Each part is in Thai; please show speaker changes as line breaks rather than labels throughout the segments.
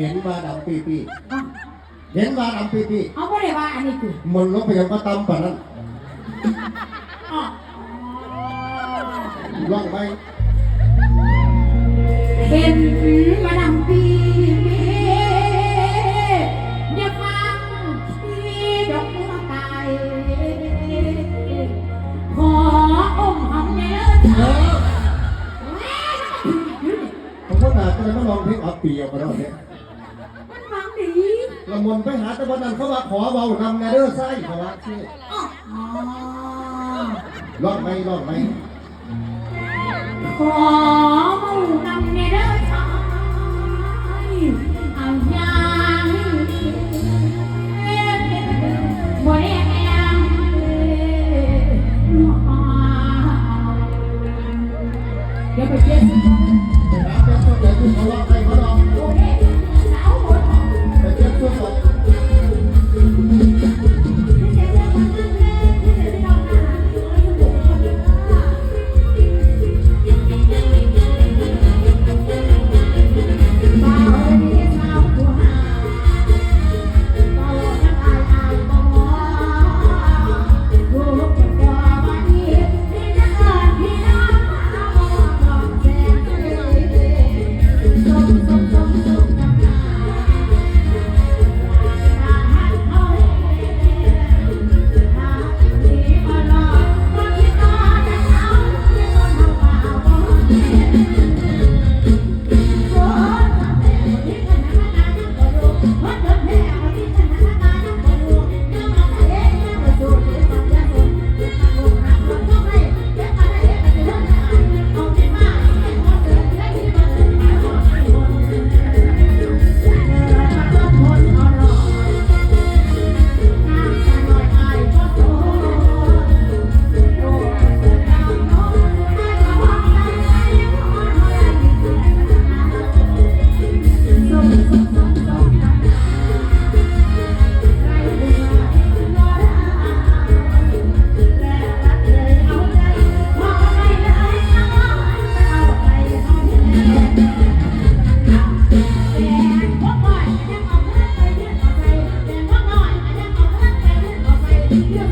เห็นว่าดำปีปี
อะ
เห็นว่าดำปีปี
เอาไม่ได้ว่าอันนี้คือ
มันลบไปยังก็ตำปะนั้น
อ๋อ
ล่องไป
เห็นมาดำปีอย่าฟังที่ดอกบัวตายขออมหอมแน่
เอ
เถอะ
อผมก็นาก็เลยมาลองเพลงอัปปีออกมาแล้วเนี่ย
มันหวังดี
ละมนไปหาแต่วันนั้นเขาว่าขอเบานำแนเดอร์ไส้เขาว่าชื่อ
อ๋อ
ล่องไปล่องไป
ขอเมาน Yeah.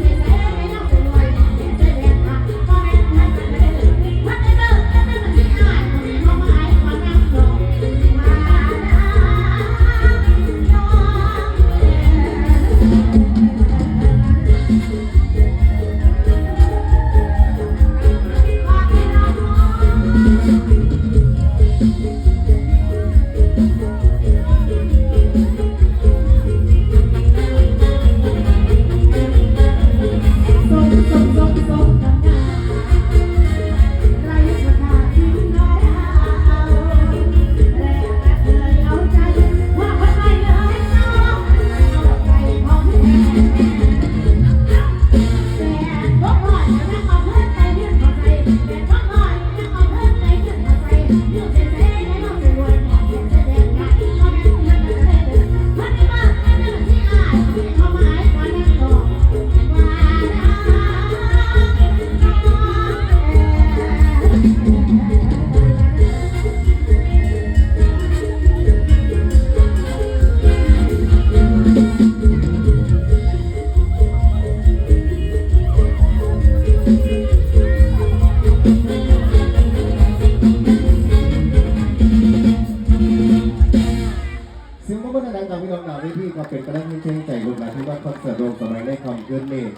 เสี
ยงมันดับพี่น้องหนาวิธีก็เป็นกระดังเช่นใจลูกหลานที่ว่าคอนเสิร์ตรวมสมัยได้คำเกินเมฆ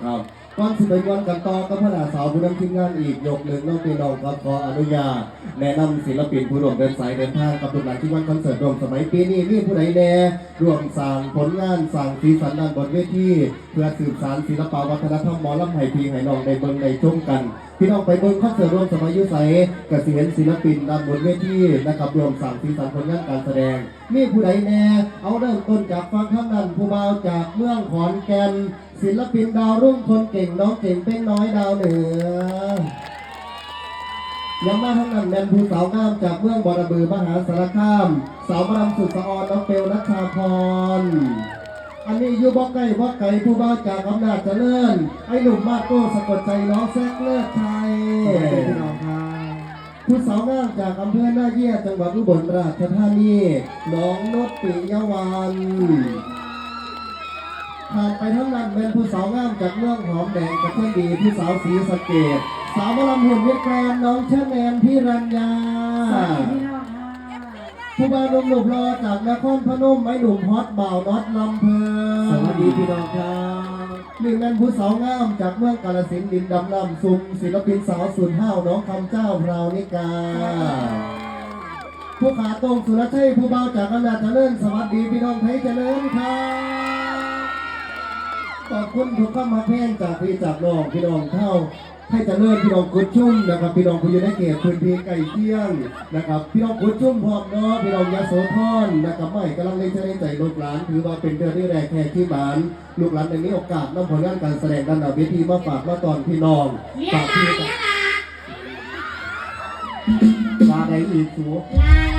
ครับก่อนสิไปวันกันต่อกับพระดาสาวผู้นำทีมงานอีกยกหนึ่งน้องพี่น้องครับขออนุญาตแนะนำศิลปินผู้ร่วมเดินสายเดินทางกับลูกหลานที่วันคอนเสิร์ตรวมสมัยปีนี้มีผู้ใดแน่ร่วมสร้างผลงานสร้างสีสันด้านบนเวทีเพื่อสืบสานศิลปวัฒนธรรมหมอลำไห้พีไห้น้องในเบิ่งในชมกันพี่น้องไปเบิ่งคอนเสิร์ตรวมสมัยยุใสกับสิเห็นศิลปินด้านบนเวทีนะครับรวมสร้างสีสันผลงานการแสดง มีผู้ใดแน่เอาเริ่มต้นจากฟังข้างนั้นผู้บ่าวจากเมืองขอนแก่น ศิลปินดาวรุ่งคนเก่งน้องเก่งเป็นน้อยดาวเหนือยังมาทั้งนั้นแมนผู้สาวงามจากเมืองบอระบือมหาสารคาม สาวมรำสุดสะออนน้องเปลวนัชชาพร อันนี้อยู่บ่ไก่บ่ไก่ผู้บ่าวจากอำนาจเจริญไอ้หนุ่มมาโก้สะกดใจน้องแซกเลิศไทย
พี่น้องครับ
ผู้สาวงามจากอำเภอหน้าเยี่ยจังหวัดอุบลราชธานีน้องนดปิยวัน ผ่านไปทั้งนั้นเป็นผู้สาวงามจากเมืองหอมแดงกับเพื่อนดีผู้สาวสีสะเกดสาววลำหุ่นเวียดแกรนน้องเชอแนนพี่รัญญา
สวัสดีพี่น้องค่ะ
ผู้บ่าวหนุ่มหนุ่มรอจากนครพนมไม้หนุ่มฮอตบ่าวน็อตลำเพลิน
สวัสดีพี่น้องครับ
นี่แม่นผู้สาวงามจากเมืองกาฬสินธุ์ดินดำน้ำซุมศิลปินสาวสุนห้าวน้องคำเจ้าพราวนิกาผู้ขาตรงสุรชัยผู้เบาวจากอำนาจเจริญสวัสดีพี่น้องไทยเจริญครับ ขอบคุณทุกข้ามาแพงจากพี่จากน้องพี่น้องเท่าให้เจริญพี่น้องกุดชุ่มนะครับพี่น้องผู้อยู่ในเขตพื้นที่ใกล้เคียงนะครับพี่น้องกุดชุ่มพร้อมเนาะพี่น้องยาโสธรนะครับไม่กำลังเล่นเล่นใจลูกหลานถือว่าเป็นเดือนที่แรกแค่ที่บ้านลูกหลานในนี้โอกาสนำผลงานการแสดงด้านหน้าเวทีมาฝากมาตอนพี่น้อง
เลี้ย
ฝางก
ลา
พี่
เลี้ยงลา
มาได้อีกสู
ลา